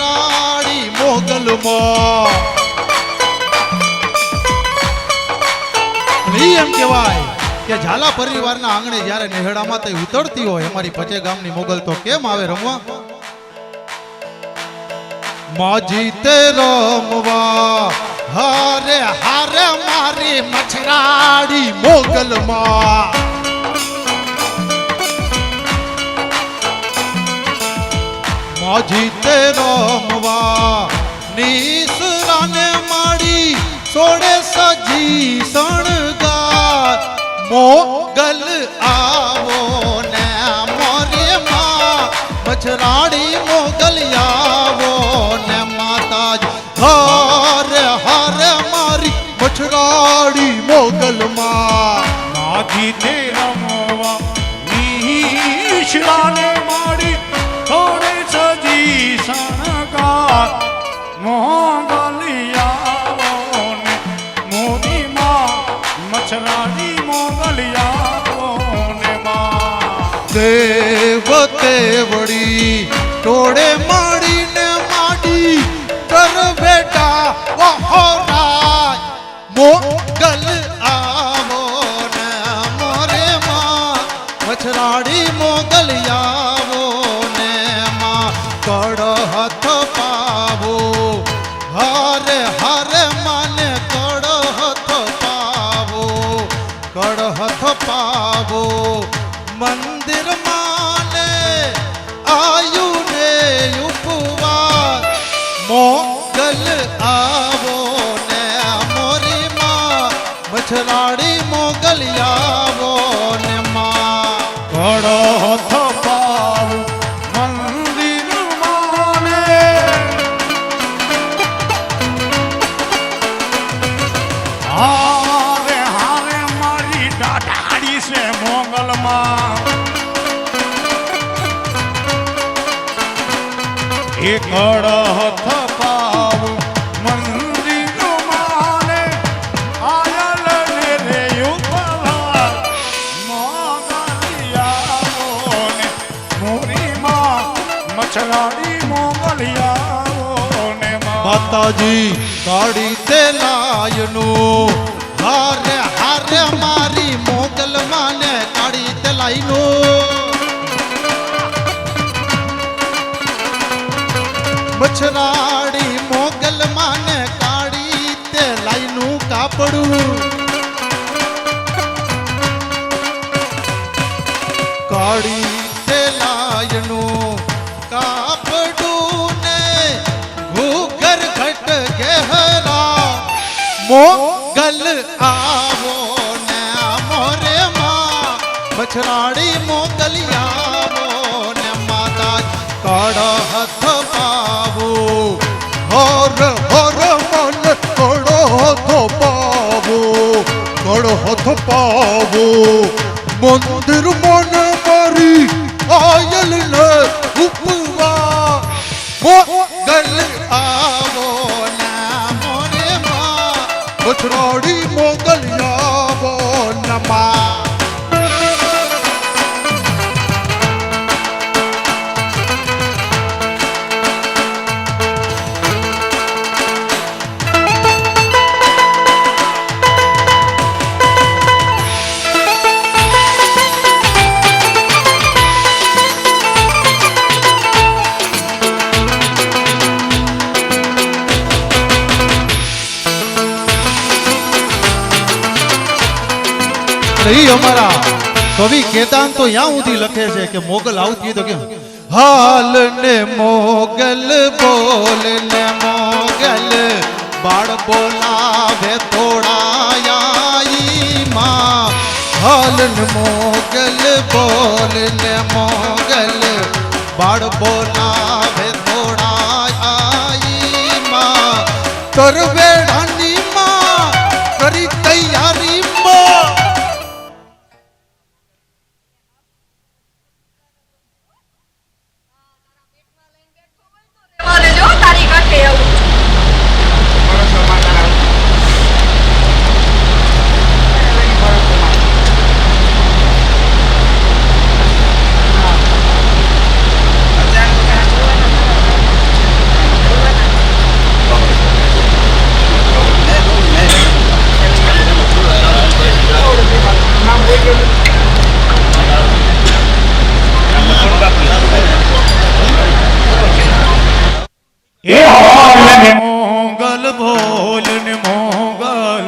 મછરાડી મોગલમાં. એમ કહેવાય કે ઝાલા પરિવારના આંગણે જ્યારે નેહડામાં તે ઉતરતી હોય, અમારી પચે ગામની મોગલ તો કેમ આવે રમવા? માજી તે રમવા, હારે હારે મારી મછરાડી મોગલમાં. માજી તે રમવા. નીસરાને માડી સોડે સજી શણગાર. મોગલ આવો ને મોરે માં. મછરાડી મોગલ આવો ને માતા હર હર મારી મછરાડી મોગલ માં. માજી તે રમવા. નીશલાને મોગલિયાઓ ને મોદી માં મછરાડી મોગલિયાઓ ને માં દેવતે વળી ટોળે માડીને માડી કર બેટા વહોરાય. મોગલ આવો ને મોરે કડ હાથ પાવો. હારે હારે માને કડ હાથ પાવો. કડ હાથ પાવો. મંદિર માને આયુ ને ઉપવાસ મોગલ આવો ને મોરી માં. મછરાડી મોગલ આવો ને માં. ઘડો થપાવ છે મોગલમાં. એક અડહથ પાવ મંદિર માને આયલ ને માતાજી કાળી તે લાયનું. હારે હારે મારી મોગલ માને કાળી તે લાઈનું મછરાડી મોગલ માને કાળી તે લાઈનું કાપડું. કાળી તે લાયનું કાપડું ને ઘૂઘર ઘટ ગહેરા. મોગલ આવો ને મોરે માં. મછરાડી મોગલ આવો ને માતા કડ હથ પાવો હોર હોર મન કડો હથ પાવો કડો હથ પાવો મંદિર માં મોગલિયા બોલ નમા. નહીં અમારા. કવિ કેતાન તો યા સુધી લખે છે કે મોગલ આવતી તો કેમ? હાલ ને મોગલ બોલ ને મોગલ બાળ બોલાવે થોડા માં હાલ ને મોગલ બોલ ને મોગલ ને મોગલ,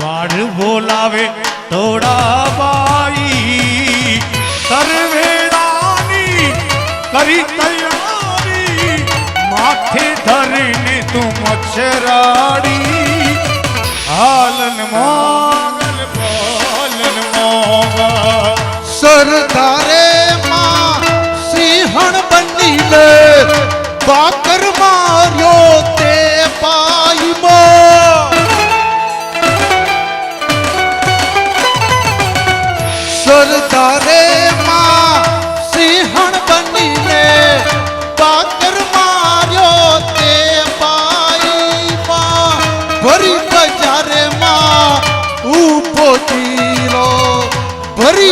બાળ બોલાવે થોડા બાઈ સરવેડાની કરી તૈયારી, માથે ધરીને તું મચ્છરાડી. હાલન મોગલ, બોલન મોગલ. સરદારે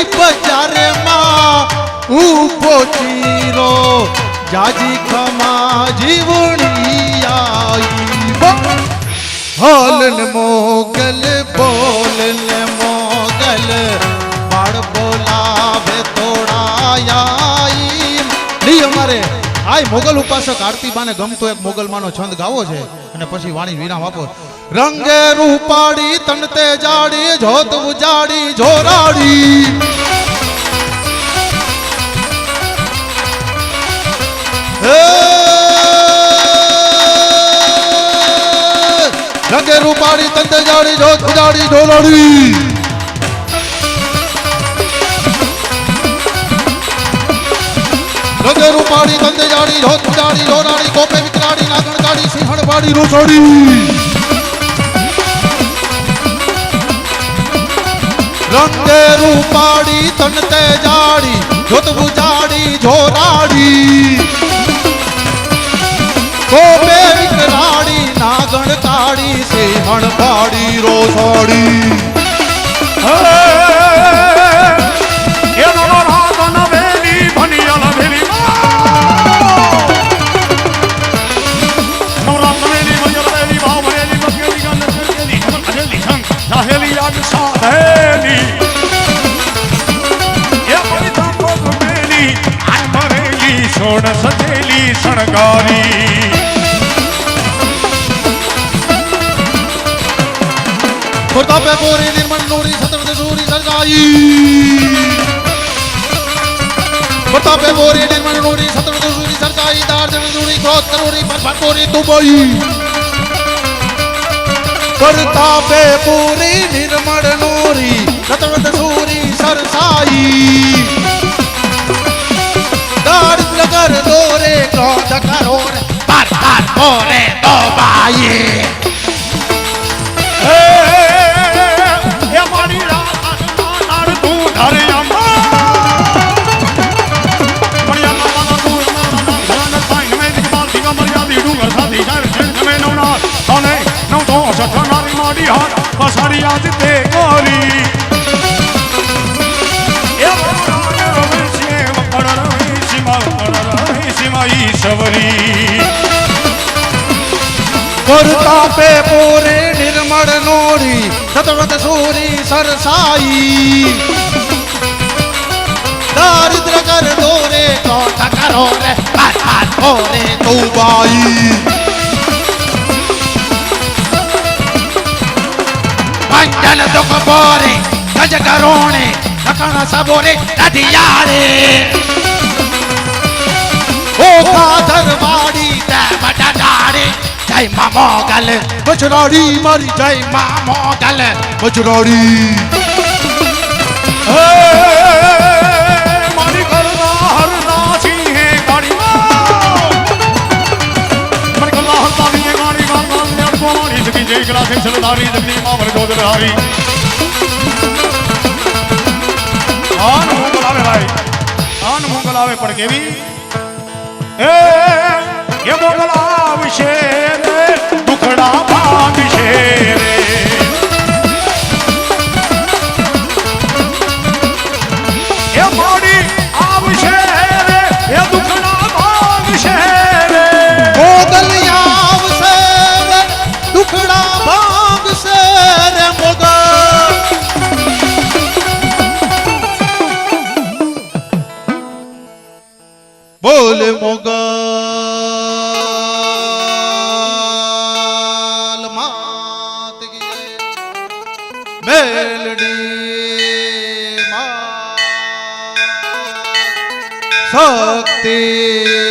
ભરી બજારે માં ઊભો ચીરો. જાજી ખમા જીવણી આઈ હાલન મોગલ, બોલન મોગલ. બાળ બોલાવે તોડાયાઈ નહીં આય મોગલ ઉપાસક આરતીબાને ગમતો એક મોગલમાંનો છંદ ગાવો છે. અને પછી વાણી વિરામ આપો. રંગે રૂપાડી તનતે જાડી, જોત ઉજાડી, જોરાડી. રંગે રૂપાડી તંદે જાડી જોત ખુજાડી જોરાડી રંગે રૂપાડી તંદે જાડી જોત ખુજાડી ઢોલાડી કોપે વિકરાડી નાગણ કાઢી સિંહણ પાડી રોસોડી રંગે રૂપાડી તનતે જાડી જોત બુજાડી જોરાડી નાગણ કાડી હણ પાડી રોસોડી. એનો સૂરી સરગાઈ પ્રતાપે કોરી નિર્મળ નૂરી સતરદ સૂરી સરગાઈ દાર્જન નૂરી, ક્રોધ કરોરી પર કોરી દુબઈ. પ્રતાપે પૂરી નિર્મળ નૂરી સતરદ સૂરી સરસાઈ. દારિદ્ર કર દોરે ક્રોધ કરો રે પર પર કોરે દોબાઈ એ આજ તે કોરી ઈશ્વરી પ્રતાપે પૂરે નિર્મળ નોરી સતવત સોરી સરસાઈ દારિદ્ર કર દોરે કોઠ કરો રે તું હાથ મંજન દુઃખ બોરે ગજ કરોણે લખણ સબોરે દધિયારે ઓ કાધર વાડી તે બટા ડારે જય મા મોગલ. બચરાડી મારી જય મા મોગલ. બચરાડી હે કોણી સકી જય કલા સિંહ સલધારી જગની માવર ગોદરહારી આન મોગલ આવે ભાઈ આન મોગલ આવે પણ કેવી એ એ મોગલ આવશે દુખડા ભાગશે રે માં શક્તિ માં